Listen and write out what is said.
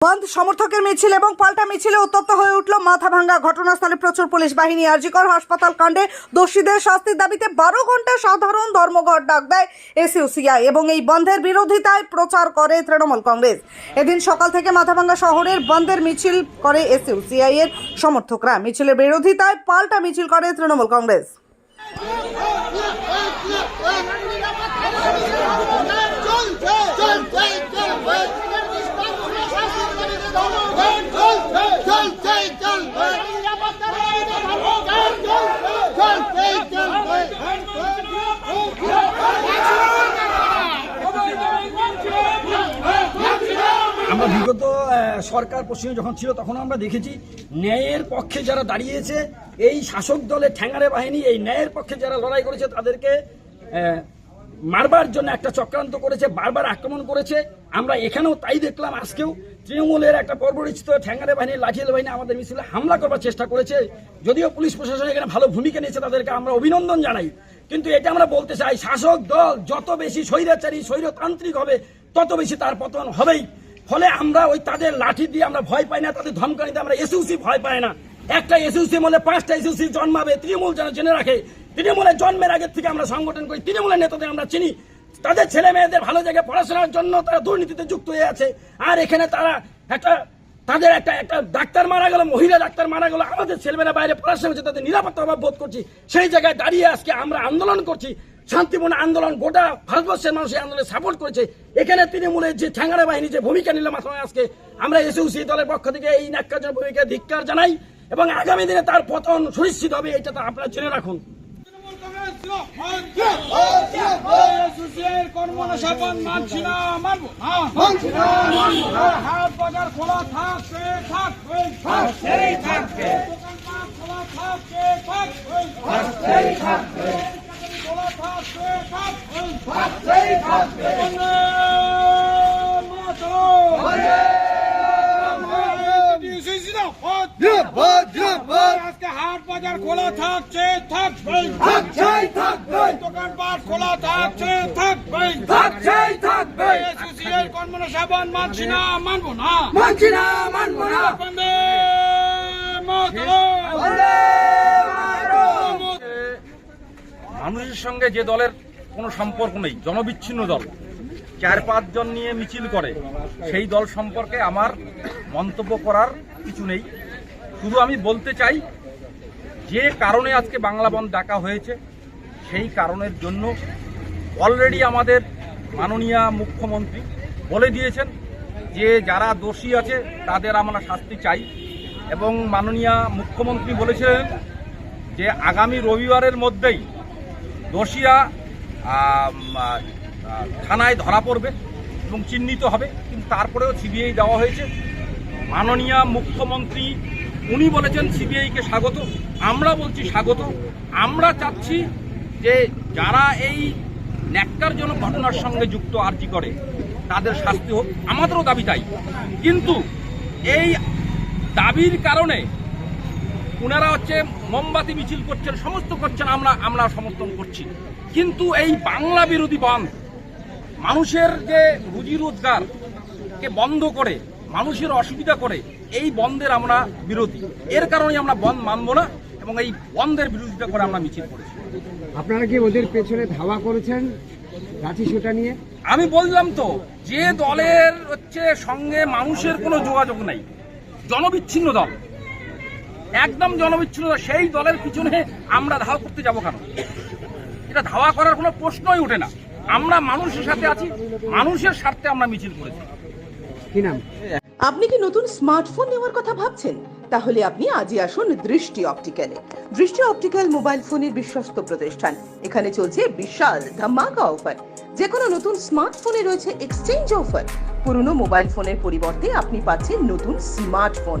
বন্ধ সমর্থকের মিছিল এবং পাল্টা মিছিলে উত্তপ্ত হয়ে উঠল মাথা ভাঙ্গা ঘটনাস্থলে প্রচুর পুলিশ বাহিনী আরজিকর হাসপাতাল কাণ্ডে দোষীদের শাস্তির দাবিতে বারো ঘণ্টা সাধারণ ধর্মঘট ডাক দেয় এসইউসিআই এবং এই বন্ধের বিরোধিতায় প্রচার করে তৃণমূল কংগ্রেস এদিন সকাল থেকে মাথাভাঙ্গা শহরের বন্ধের মিছিল করে এসইউসিআই এর সমর্থকরা মিছিলের বিরোধিতায় পাল্টা মিছিল করে তৃণমূল কংগ্রেস চলছে চলবে চলছে চলবে আমরা বিগত সরকার পশ্চিমে যখন ছিল তখন আমরা দেখেছি ন্যায়ের পক্ষে যারা দাঁড়িয়েছে, এই শাসক দলের ঠ্যাঙ্গারে বাহিনী, এই ন্যায়ের পক্ষে যারা লড়াই করেছে তাদেরকে মারবার জন্য একটা চক্রান্ত করেছে, বারবার আক্রমণ করেছে। আমরা এখানেও তাই দেখলাম আজকেও তৃণমূলের একটা পরিচিত ঠ্যাঙ্গারে বাহিনী, লাঠিয়াল বাহিনী আমাদের মিছিলে হামলা করবার চেষ্টা করেছে। যদিও পুলিশ প্রশাসন এখানে ভালো ভূমিকা নিয়েছে তাদেরকে আমরা অভিনন্দন জানাই। কিন্তু এটা আমরা বলতে চাই, শাসক দল যত বেশি স্বৈরাচারী, স্বৈরতান্ত্রিক হবে, তত বেশি তার পতন হবেই। ফলে আমরা ওই তাদের লাঠি দিয়ে আমরা ভয় পাই না, তাদের ধমকানিতে আমরা এসইউসি ভয় পাই না। একটা এসইউসি মনে পাঁচটা এসইউসি জন্মাবে, তৃণমূল যেন জেনে রাখে। তৃণমূলের জন্মের আগের থেকে আমরা সংগঠন করি, তৃণমূলের নেতাদের আমরা চিনি। তাদের ছেলে মেয়েদের ভালো জায়গায় পড়াশোনার জন্য তারা দুর্নীতিতে যুক্ত হয়ে আছে। আর এখানে তারা একটা, তাদের একটা একটা ডাক্তার মারা গেল, মহিলা ডাক্তার মারা গেল। আমাদের ছেলেমেয়েরা বাইরে পড়াশোনা হচ্ছে তাদের নিরাপত্তা অভাব বোধ করছি। সেই জায়গায় দাঁড়িয়ে আজকে আমরা আন্দোলন করছি। শান্তিপূর্ণ আন্দোলন, গোটা ভারতবর্ষের মানুষ এই আন্দোলনে সাপোর্ট করেছে। এখানে তৃণমূলের যে ঠ্যাঙ্গারা বাহিনী যে ভূমিকা নিলাম আসলে আজকে, আমরা এসইউসি দলের পক্ষ থেকে এই ন্যাক্কার ভূমিকা ধিক্কার জানাই এবং আগামী দিনে তার পতন সুনিশ্চিত হবে, এটা তো আপনারা জেনে রাখুন। থাকবে আজকে হাট বাজার খোলা থাকছে থাকবে থাকছেই থাকবে দোকানপাট খোলা থাকছে থাকবে থাকছেই থাকবে এসোসিয়েট কর্মনসাপন মানছি না মানবো না মানছি না মানবো না বন্দে মাতরম। মানুষের সঙ্গে যে দলের কোনো সম্পর্ক নেই, জনবিচ্ছিন্ন দল, চার পাঁচজন নিয়ে মিছিল করে, সেই দল সম্পর্কে আমার মন্তব্য করার কিছু নেই। শুধু আমি বলতে চাই, যে কারণে আজকে বাংলা বন্ধ ডাকা হয়েছে, সেই কারণের জন্য অলরেডি আমাদের মাননীয় মুখ্যমন্ত্রী বলে দিয়েছেন যে যারা দোষী আছে, তাদের আমরা শাস্তি চাই। এবং মাননীয় মুখ্যমন্ত্রী বলেছিলেন যে আগামী রবিবারের মধ্যেই দোষীরা থানায় ধরা পড়বে এবং চিহ্নিত হবে। কিন্তু তারপরেও সিবিআই দেওয়া হয়েছে। মাননীয় মুখ্যমন্ত্রী, উনি বলেছেন সিবিআইকে স্বাগত। আমরা বলছি স্বাগত। আমরা চাচ্ছি যে যারা এই ন্যাক্কারজনক ঘটনার সঙ্গে যুক্ত আর্জি করে, তাদের শাস্তি হোক। আমাদেরও দাবি তাই। কিন্তু এই দাবির কারণে ওনারা হচ্ছে মোমবাতি মিছিল করছেন সমস্ত করছেন আমরা আমরা সমর্থন করছি। কিন্তু এই বাংলা বিরোধী বন্ধ মানুষের যে রুজি রোজগার কে বন্ধ করে মানুষের অসুবিধা করে এই বন্ধের আমরা বিরোধী। এর কারণে আমরা বন্ধ মানব না এবং এই বন্ধের বিরোধিতা করে আমরা মিছিল করেছি। আপনারা কি ওদের পেছনে ধাওয়া করেছেন লাঠি সোটা নিয়ে? আমি বললাম তো যে দলের হচ্ছে সঙ্গে মানুষের কোনো যোগাযোগ নেই জনবিচ্ছিন্ন দল। একদম জনবিচ্ছিন্ন সেই দলের পিছনে আমরা ধাওয়া করতে যাব কেন? এটা ধাওয়া করার কোনো প্রশ্নই ওঠে না। আমরা মানুষের সাথে আছি মানুষের স্বার্থে আমরা মিছিল করেছি। কি নাম? আপনি কি নতুন স্মার্টফোন নেওয়ার কথা ভাবছেন? তাহলে আপনি আজই আসুন দৃষ্টি অপটিক্যালে। দৃষ্টি অপটিক্যাল মোবাইল ফোনের বিশ্বস্ত প্রতিষ্ঠান। এখানে চলছে বিশাল ধামাকা অফার। যে কোনো নতুন স্মার্টফোনে রয়েছে এক্সচেঞ্জ অফার। পুরনো মোবাইল ফোনের পরিবর্তে আপনি পাচ্ছেন নতুন স্মার্টফোন।